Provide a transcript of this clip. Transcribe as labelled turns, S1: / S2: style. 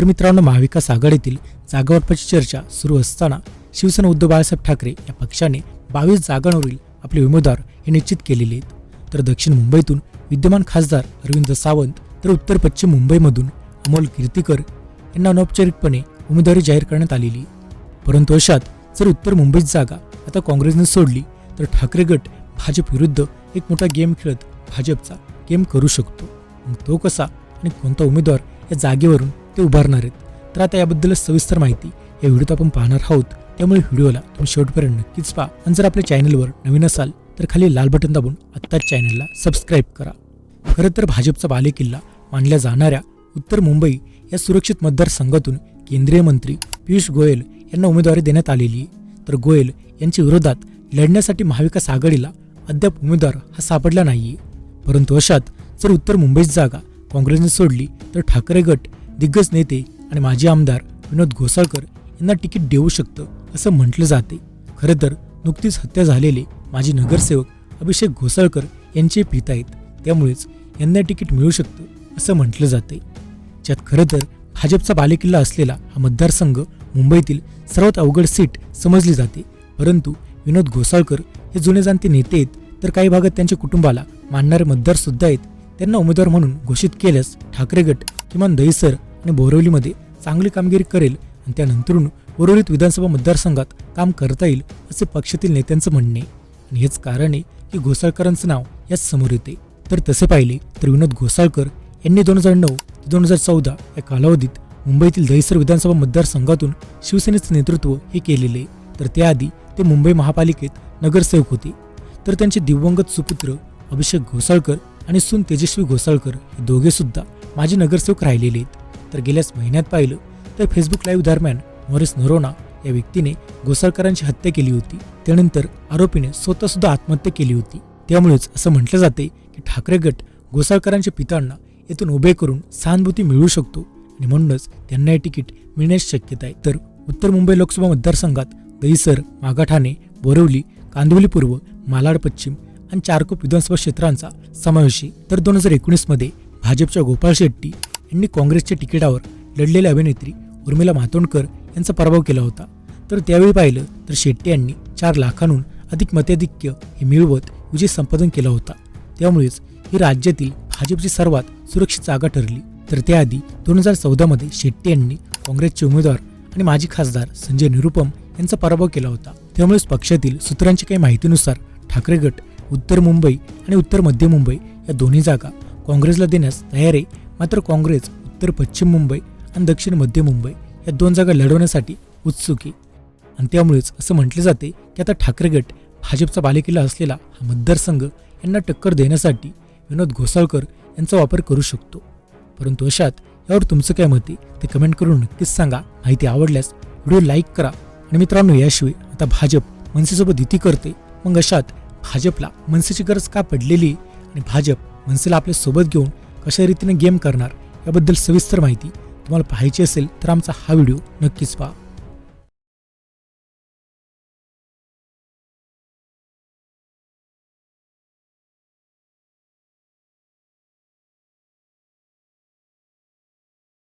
S1: तर मित्रांनो महाविकास आघाडीतील जागावाटपाची चर्चा सुरू असताना शिवसेना उद्धव बाळासाहेब ठाकरे या पक्षाने बावीस जागांवरील आपले उमेदवार हे निश्चित केलेले आहेत. तर दक्षिण मुंबईतून विद्यमान खासदार अरविंद सावंत तर उत्तर पश्चिम मुंबईमधून अमोल कीर्तीकर यांना अनौपचारिकपणे उमेदवारी जाहीर करण्यात आलेली परंतु अशात जर उत्तर मुंबईत जागा आता काँग्रेसने सोडली तर ठाकरे गट भाजप विरुद्ध एक मोठा गेम खेळत भाजपचा गेम करू शकतो. मग तो कसा आणि कोणता उमेदवार या जागेवरून ते उभारणार आहेत. तर आता याबद्दल सविस्तर माहिती या व्हिडिओत आपण पाहणार आहोत. त्यामुळे व्हिडिओला तुम्ही शेवटपर्यंत नक्कीच पहा. आणि जर आपल्या चॅनलवर नवीन असाल तर खाली लाल बटन दाबून आत्ताच चॅनलला सबस्क्राईब करा. खरं तर भाजपचा बालेकिल्ला मानल्या जाणाऱ्या उत्तर मुंबई या सुरक्षित मतदारसंघातून केंद्रीय मंत्री पियुष गोयल यांना उमेदवारी देण्यात आलेली आहे तर गोयल यांच्या विरोधात लढण्यासाठी महाविकास आघाडीला अद्याप उमेदवार हा सापडला नाहीये. परंतु अशात जर उत्तर मुंबईत जागा काँग्रेसने सोडली तर ठाकरे गट दिग्गज नेते आणि माजी आमदार विनोद घोसाळकर यांना तिकीट देऊ शकतं असं म्हटलं जाते. खरं तर नुकतीच हत्या झालेले माजी नगरसेवक अभिषेक घोसाळकर यांचे पिता आहेत. त्यामुळेच यांना तिकीट मिळू शकतं असं म्हटलं जाते. ज्यात खरं तर भाजपचा बालेकिल्ला असलेला हा मतदारसंघ मुंबईतील सर्वात अवघड सीट समजली जाते. परंतु विनोद घोसाळकर हे जुने जाणते नेते आहेत तर काही भागात त्यांच्या कुटुंबाला मानणारे मतदारसुद्धा आहेत. त्यांना उमेदवार म्हणून घोषित केल्यास ठाकरे गट किमान दहीसर आणि बोरिवलीमध्ये चांगली कामगिरी करेल आणि त्यानंतरून उर्वरित विधानसभा मतदारसंघात काम करता येईल असे पक्षातील नेत्यांचं म्हणणे. आणि हेच कारण आहे की घोसाळकरांचं नाव यात समोर येते. तर तसे पाहिले तर विनोद घोसाळकर यांनी दोन हजार नऊ ते दोन हजार चौदा या कालावधीत मुंबईतील दहिसर विधानसभा मतदारसंघातून शिवसेनेचं नेतृत्व हे केलेले. आहे. तर त्याआधी ते मुंबई महापालिकेत नगरसेवक होते. तर त्यांचे दिवंगत सुपुत्र अभिषेक घोसाळकर आणि सून तेजस्वी घोसाळकर हे दोघेसुद्धा माजी नगरसेवक राहिलेले आहेत. तर गेल्याच महिन्यात पाहिलं तर फेसबुक लाईव्ह दरम्यान मॉरिस नरोना या व्यक्तीने गोसरकरांची हत्या केली होती. त्यानंतर आरोपीने स्वतःसुद्धा आत्महत्या केली होती. त्यामुळेच असं म्हटलं जाते की ठाकरे गट गोसाळकरांच्या पितांना येथून उभे करून सहानुभूती मिळू शकतो आणि म्हणूनच त्यांना हे तिकीट मिळण्याची शक्यता आहे. तर उत्तर मुंबई लोकसभा मतदारसंघात दहिसर मागाठाणे बोरिवली कांदिवली पूर्व मालाड पश्चिम आणि चारकोप विधानसभा क्षेत्रांचा समावेश आहे. तर दोन हजार एकोणीसमध्ये भाजपच्या गोपाळ शेट्टी यांनी काँग्रेसच्या तिकिटावर लढलेल्या अभिनेत्री उर्मिला मातोंडकर यांचा पराभव केला होता. तर त्यावेळी पाहिलं तर शेट्टी यांनी चार लाखांहून अधिक मताधिक्य हे मिळवत विजय संपादन केला होता. त्यामुळेच ही राज्यातील भाजपची सर्वात सुरक्षित जागा ठरली. तर त्याआधी दोन हजार चौदामध्ये शेट्टी यांनी काँग्रेसचे उमेदवार आणि माजी खासदार संजय निरुपम यांचा पराभव केला होता. त्यामुळेच पक्षातील सूत्रांची काही माहितीनुसार ठाकरे गट उत्तर मुंबई आणि उत्तर मध्य मुंबई या दोन्ही जागा काँग्रेसला देण्यास तयार आहे मात्र काँग्रेस उत्तर पश्चिम मुंबई आणि दक्षिण मध्य मुंबई या दोन जागा लढवण्यासाठी उत्सुक. आहे आणि त्यामुळेच असं म्हटले जाते की आता ठाकरे गट भाजपचा बालेकिल्ला असलेला हा मतदारसंघ यांना टक्कर देण्यासाठी विनोद घोसाळकर यांचा वापर करू शकतो. परंतु अशात यावर तुमचं काय मत आहे? ते कमेंट करून नक्कीच सांगा. माहिती आवडल्यास व्हिडिओ लाईक करा. आणि मित्रांनो याशिवाय आता भाजप मनसेसोबत युती करते मग अशात भाजपला मनसेची गरज का पडलेली आहे? आणि भाजप मनसेला आपल्यासोबत घेऊन कशा रीतीने गेम करणार याबद्दल सविस्तर माहिती तुम्हाला पाहायची असेल तर आमचा हा व्हिडिओ नक्कीच पहा.